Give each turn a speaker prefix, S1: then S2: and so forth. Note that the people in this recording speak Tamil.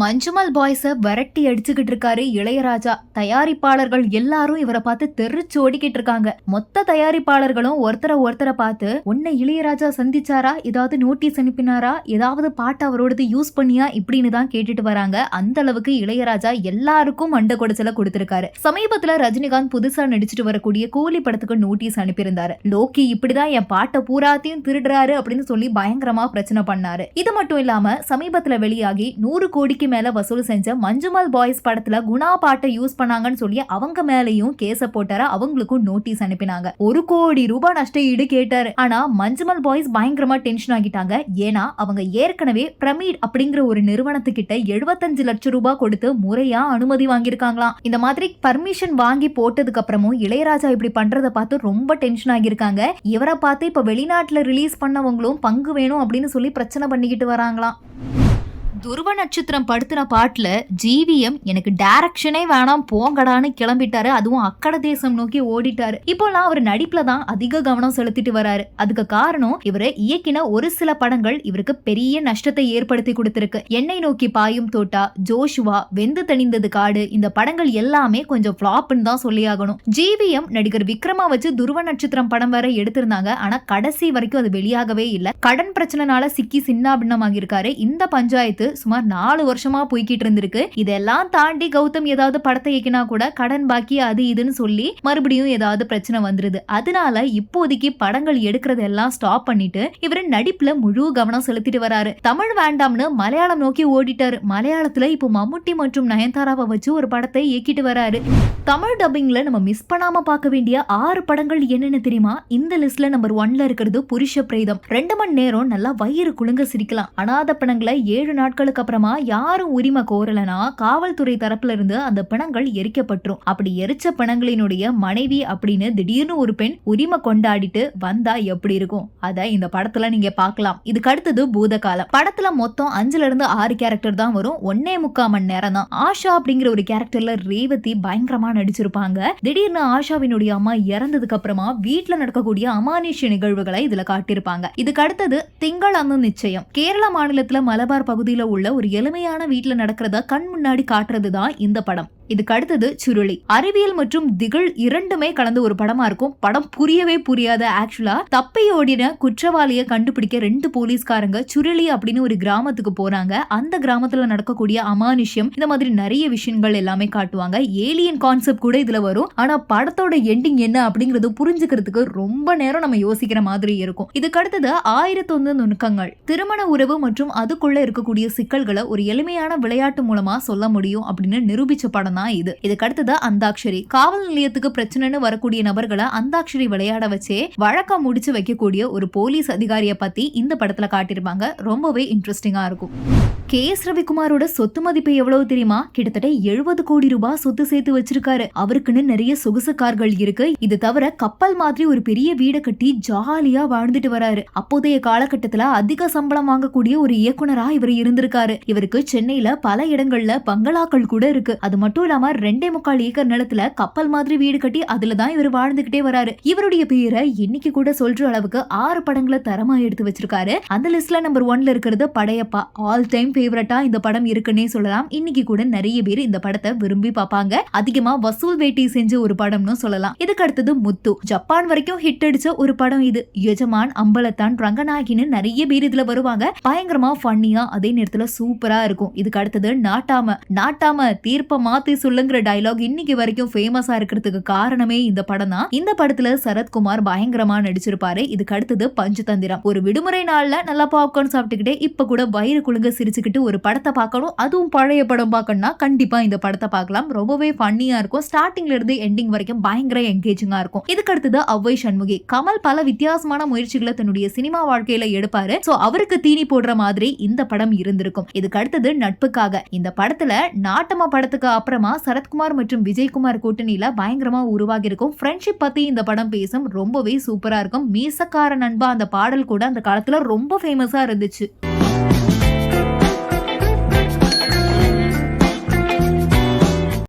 S1: மஞ்சுமல் பாய்ஸை விரட்டி அடிச்சுக்கிட்டு இருக்காரு இளையராஜா. தயாரிப்பாளர்கள் எல்லாரும் இவரை பார்த்து தெரிச்சு ஓடிக்கிட்டு இருக்காங்க. மொத்த தயாரிப்பாளர்களும் ஒருத்தரை ஒருத்தரை பார்த்து உன்னை இளையராஜா சந்திச்சாரா? ஏதாவது நோட்டீஸ் அனுப்பினாரா? ஏதாவது பாட்டு அவரோடது யூஸ் பண்ணியா? இப்படின்னு தான் கேட்டுட்டு வராங்க. அந்த அளவுக்கு இளையராஜா எல்லாருக்கும் மண்ட கொடைச்சல கொடுத்திருக்காரு. சமீபத்துல ரஜினிகாந்த் புதுசா நடிச்சிட்டு வரக்கூடிய கூலி படத்துக்கு நோட்டீஸ் அனுப்பியிருந்தாரு. லோக்கி இப்படிதான் என் பாட்டை பூராத்தையும் திருடுறாரு அப்படின்னு சொல்லி பயங்கரமா பிரச்சனை பண்ணாரு. இது மட்டும் இல்லாம சமீபத்துல வெளியாகி நூறு கோடிக்கு மேல வசூல் செஞ்ச மஞ்சுமல் பாய்ஸ் படத்துல குணா பாட்டை யூஸ் பண்ணாங்கன்னு சொல்லி அவங்க மேலேயும் கேஸ போட்டாரு அவங்களுக்கும் நோட்டீஸ் அனுப்பினாங்க. ஒரு கோடி ரூபாய் நஷ்ட ஈடு கேட்டாரு. ஆனா மஞ்சுமல் பாய்ஸ் பயங்கரமா டென்ஷன் ஆகிட்டாங்க. ஏன்னா அவங்க ஏற்கனவே பிரமீட் அப்படிங்கிற ஒரு நிறுவனத்துக்கிட்ட எழுபத்தஞ்சு லட்சம் ரூபாய் கொடுத்து முறையா அனுமதி வாங்கியிருக்காங்களாம். இந்த மாதிரி பர்மிஷன் வாங்கி போட்டதுக்கு அப்புறமும் இளையராஜா இப்படி பண்றத பார்த்து ரொம்ப டென்ஷன் ஆகியிருக்காங்க. இவரை பார்த்து இப்ப வெளிநாட்டுல ரிலீஸ் பண்ணவங்களும் பங்கு வேணும் அப்படின்னு சொல்லி பிரச்சனை பண்ணிக்கிட்டு வராங்களாம். துருவ நட்சத்திரம் படுத்தின பாட்டில் ஜிவிஎம் எனக்கு டைரக்ஷனே வேணாம் போங்கடான்னு கிளம்பிட்டாரு. அதுவும் அக்கட தேசம் நோக்கி ஓடிட்டாரு. இப்போலாம் அவர் நடிப்புல தான் அதிக கவனம் செலுத்திட்டு வராரு. அதுக்கு காரணம் இவரை இயக்கின ஒரு சில படங்கள் இவருக்கு பெரிய நஷ்டத்தை ஏற்படுத்தி கொடுத்திருக்கு. எண்ணெய் நோக்கி பாயும் தோட்டா ஜோஷுவா வெந்து தணிந்தது காடு இந்த படங்கள் எல்லாமே கொஞ்சம் ஃபிளாப்னு தான் சொல்லியாகணும். ஜிவிஎம் நடிகர் விக்ரமா வச்சு துருவ நட்சத்திரம் படம் வேற எடுத்திருந்தாங்க. ஆனா கடைசி வரைக்கும் அது வெளியாகவே இல்லை. கடன் பிரச்சனைனால சிக்கி சின்னாபின்னமாகியிருக்காரு. இந்த பஞ்சாயத்து சுமார் நாலு வருஷமா போய்கிட்டு இருந்திருக்கு. இதெல்லாம் தாண்டி கௌதம் ஏதாவது படத்தை இயக்கினா கூட கடன் பாக்கி அது இதுன்னு சொல்லி மறுபடியும் ஏதாவது பிரச்சனை வந்துருது. அதனால இப்போதைக்கு படங்கள் எடுக்கிறதெல்லாம் ஸ்டாப் பண்ணிட்டு இவர் நடிப்புல முழு கவனம் செலுத்திட்டு வராரு. தமிழ் வேண்டாம்னு மலையாளம் நோக்கி ஓடிட்டாரு. மலையாளத்துல இப்போ மம்முட்டி மற்றும் நயன்தாராவை வச்சு ஒரு படத்தை இயக்கிட்டு வராரு. தமிழ் டப்பிங்ல நம்ம மிஸ் பண்ணாம பார்க்க வேண்டிய ஆறு படங்கள் என்னன்னு தெரியுமா? இந்த லிஸ்ட்ல நம்பர் ஒன்ல இருக்கிறது புருஷ பிரேதம். ரெண்டு மணி நேரம் நல்லா வயிறு குலுங்க சிரிக்கலாம். அனாத படங்களை ஏழு நாட்கள் நாட்களுக்கு அப்புறமா யாரும் உரிமை கோரலனா காவல்துறை தரப்புல இருந்து அந்த பிணங்கள் எரிக்கப்பட்டுரும். அப்படி எரிச்ச பிணங்களினுடைய மனைவி அப்படின்னு திடீர்னு ஒரு பெண் உரிமை கொண்டாடிட்டு வந்தா எப்படி இருக்கும்? அத இந்த படத்துல நீங்க பாக்கலாம் இதுக்கு அடுத்தது பூதகாலம். படத்துல மொத்தம் அஞ்சுல இருந்து ஆறு கேரக்டர் தான் வரும். ஒன்னே முக்கால் மணி நேரம் தான். ஆஷா அப்படிங்கிற ஒரு கேரக்டர்ல ரேவதி பயங்கரமா நடிச்சிருப்பாங்க. திடீர்னு ஆஷாவினுடைய அம்மா இறந்ததுக்கு அப்புறமா வீட்டுல நடக்கக்கூடிய அமானுஷ்ய நிகழ்வுகளை இதுல காட்டியிருப்பாங்க. இதுக்கு அடுத்தது திங்கள் அந்த நிச்சயம். கேரள மாநிலத்துல மலபார் பகுதியில உள்ள ஒரு எளிமையான வீட்டில் நடக்கிறத கண் முன்னாடி காட்டுறது தான் இந்த படம். இதுக்கு அடுத்தது சுருளி. அறிவியல் மற்றும் திகழ் இரண்டுமே கலந்து ஒரு படமா இருக்கும். படம் புரியவே புரியாத ஆக்சுவலா தப்பி ஓடின குற்றவாளிய கண்டுபிடிக்க ரெண்டு போலீஸ்காரங்க சுருளி அப்படின்னு ஒரு கிராமத்துக்கு போறாங்க. அந்த கிராமத்துல நடக்கக்கூடிய அமானுஷ்யம் இந்த மாதிரி நிறைய விஷயங்கள் எல்லாமே காட்டுவாங்க. ஏலியன் கான்செப்ட் கூட இதுல வரும். ஆனா படத்தோட எண்டிங் என்ன அப்படிங்கறது புரிஞ்சுக்கிறதுக்கு ரொம்ப நேரம் நம்ம யோசிக்கிற மாதிரி இருக்கும். இதுக்கு அடுத்தது ஆயிரத்தொன்னு நுணுக்கங்கள். திருமண உறவு மற்றும் அதுக்குள்ள இருக்கக்கூடிய சிக்கல்களை ஒரு எளிமையான விளையாட்டு மூலமா சொல்ல முடியும் அப்படின்னு நிரூபிச்ச படம் தான் இது. இதுக்கு அடுத்தது அந்தாட்சரி காவல் நிலையத்துக்கு பிரச்சனைன்னு வரக்கூடிய நபர்களை அந்தாட்சரி விளையாட வச்சே வழக்கம் முடிச்சு வைக்கக்கூடிய ஒரு போலீஸ் அதிகாரியை பத்தி இந்த படத்துல காட்டியிருப்பாங்க. ரொம்பவே இன்ட்ரெஸ்டிங்கா இருக்கும். கே. எஸ். ரவிக்குமாரோட சொத்து மதிப்பு எவ்வளவு தெரியுமா? கிட்டத்தட்ட எழுபது கோடி ரூபாய் சொத்து சேர்த்து வச்சிருக்காரு. அவருக்குன்னு நிறைய சொகுசு கார்கள் இருக்கு. இது தவிர கப்பல் மாதிரி ஒரு பெரிய வீடை கட்டி ஜாலியா வாழ்ந்துட்டு வராரு. அப்போதைய காலகட்டத்துல அதிக சம்பளம் வாங்கக்கூடிய ஒரு இயக்குனரா இவர் இருந்திருக்காரு. இவருக்கு சென்னையில பல இடங்கள்ல பங்களாக்கள் கூட இருக்கு. அது மட்டும் இல்லாம ரெண்டே முக்கால் ஏக்கர் நிலத்துல கப்பல் மாதிரி வீடு கட்டி அதுல தான் இவர் வாழ்ந்துகிட்டே வராரு. இவருடைய பேரை இன்னைக்கு கூட சொல்ற அளவுக்கு ஆறு படங்களை தரமா எடுத்து வச்சிருக்காரு. அந்த லிஸ்ட்ல நம்பர் ஒன்ல இருக்கிறது படையப்பா ஆல் டைம் ஃபேவரட்டா இந்த படம் இருக்குன்னே சொல்லலாம். இன்னைக்கு கூட நிறைய பேர் இந்த படத்தை விரும்பி பார்ப்பாங்க. அதிகமா வசூல் வேட்டி செஞ்ச ஒரு படம்னு சொல்லலாம். இதுக்கு அடுத்தது முத்து. ஜப்பான் வரைக்கும் ஹிட் அடிச்ச ஒரு படம் இது. எஜமான் அம்பலத்தான் ரங்கநாயகின்னு நிறைய பேர் இதுல வருவாங்க. பயங்கரமா ஃபன்னியா அதே நேரத்துல சூப்பரா இருக்கும். இதுக்கு அடுத்தது நாட்டாம. நாட்டாம தீர்ப்ப மாத்தி சொல்லுங்கிற டைலாக் இன்னைக்கு வரைக்கும் ஃபேமஸா இருக்கிறதுக்கு காரணமே இந்த படம் தான். இந்த படத்துல சரத்குமார் பயங்கரமா நடிச்சிருப்பாரு. இதுக்கு அடுத்தது பஞ்சதந்திரம். ஒரு விடுமுறை நாள்ல நல்லா பாப்கார்ன் சாப்பிட்டுக்கிட்டே இப்ப கூட வயிறு குலுங்க சிரிச்சுக்கிட்டு ஒரு படத்தை பார்க்கணும். அதுவும் பழைய படம் பார்க்கணும்னா கண்டிப்பா இந்த படத்தை பார்க்கலாம். ரொம்பவே ஃபன்னியா இருக்கும். ஸ்டார்டிங்ல இருந்து எண்டிங் வரைக்கும் பயங்கர என்கேஜிங்கா இருக்கும். இதுக்கு அடுத்தது அவ்வை சண்முகி. கமல் பல வித்தியாசமான முயற்சிகளை தன்னுடைய சினிமா வாழ்க்கையில எடுப்பாரு. சோ அவருக்கு தீனி போடுற மாதிரி இந்த படம் இருந்திருக்கும். இதுக்கு அடுத்தது நட்புக்காக. இந்த படத்துல நாட்டம படத்துக்கு அப்புறமா சரத்குமார் மற்றும் விஜயகுமார் கூட்டணியில பயங்கரமா உருவாகி இருக்கும் ஃப்ரெண்ட்ஷிப் பத்தி இந்த படம் பேசும் ரொம்பவே சூப்பரா இருக்கும். மீசக்கார நண்பா அந்த பாடல் கூட அந்த காலத்துல ரொம்ப ஃபேமஸா இருந்துச்சு.